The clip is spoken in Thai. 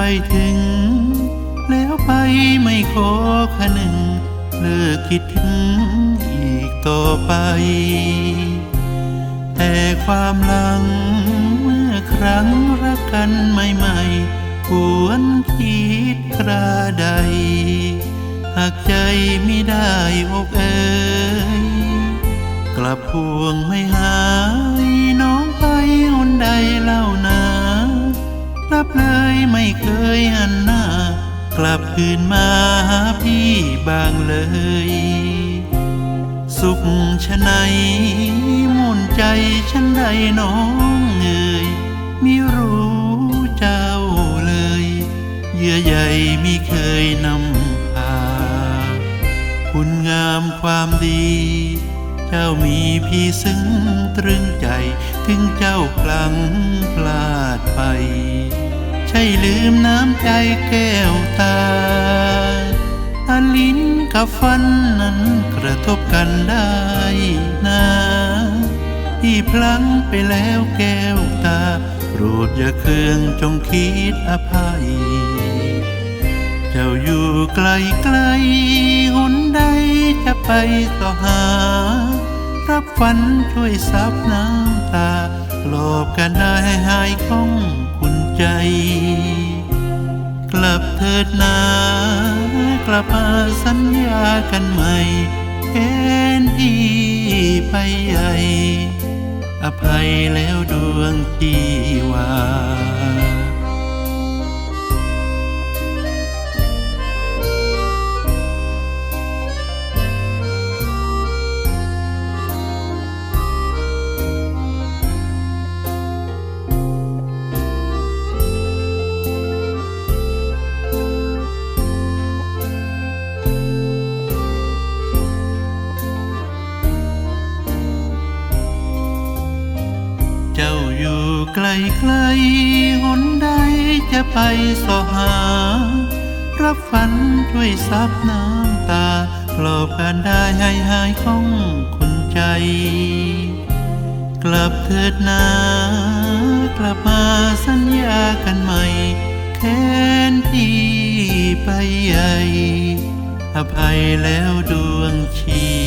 ไปถึง แล้วไปไม่ขอขนึงเลิกคิดถึงอีกต่อไป แต่ความหลังเมื่อครั้งรักกันใหม่ๆควรคิดคราใด หากใจไม่ได้อกเอ่ยกลับพวงไม่หา เลยไม่เคยหันหน้า กลับคืนมาหาพี่บางเลย สุขชะไหนมุ่นใจฉันใดน้องเอ่ยมิรู้เจ้าเลย เยื่อใยมิเคยนำพา คุณงามความดี เจ้ามีพี่ซึ้งตรึงใจถึงเจ้าพลังพลาดไป ใช่ลืมน้ำใจแก้วตาตาลิ้นกับฟันนั้นกระทบกันได้นะที่พลังไปแล้วแก้วตาโปรดอย่าเคืองจงคิดอภัย เจ้าอยู่ไกลไกลๆหนใดจะไปต่อหา รับฝันช่วยซับน้ำตาปลอบกันได้หายข้อง ใจ กลับเถิดนากลับมาสัญญากันใหม่แอ็นที่ไปใหญ่ อภัยแล้วดวงที่ว่า ไกลไกลหนใดจะไปสอหา รับฝันช่วยซับน้ำตาปลอบกันได้ให้หายของคุณใจ กลับเถิดนากลับมาสัญญากันใหม่ แค้นที่ไปใหญ่อภัยแล้วดวงชี